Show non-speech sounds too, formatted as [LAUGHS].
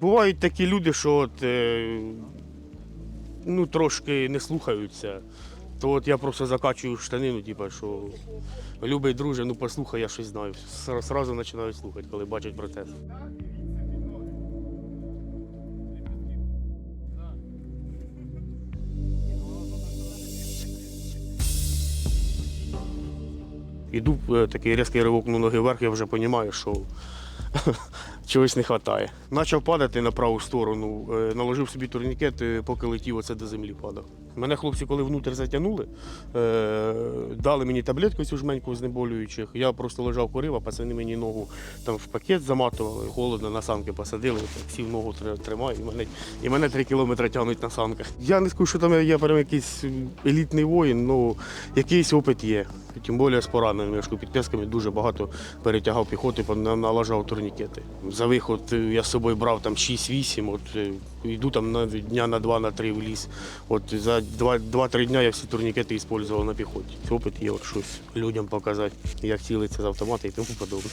Бувають такі люди, що от, е, ну, трошки не слухаються. То от я просто закачую штанину, типу, що любий друже, ну послухай, я щось знаю. Сра- Сразу починають слухати, коли бачать процес. Іду е, такий різкий ривок на ноги вверх, я вже розумію, що [LAUGHS] чогось не вистачає. Почав падати на праву сторону, е, наложив собі турнікет, е, поки летів оце до землі падав. Мене хлопці, коли внутрі затягнули, е, дали мені таблетку цю жменьку знеболюючих. Я просто лежав курив, а пацани мені ногу там в пакет заматували, холодно на санки посадили, сів ногу тримаю, і мене, і мене три кілометри тягнуть на санках. Я не скажу, що там я прям якийсь елітний воїн, ну якийсь опит є. Тим більше з пораненими підписками дуже багато перетягав піхоти, на- налажав турнікети. За виход е, я з собою брав там 6-8, от е, йду там на дня на 2 на 3 в ліс. От за 2-3 дня я всі турнікети використовував на піхоті. Опит є от щось людям показати, як цілиться з автомата і тому подобне.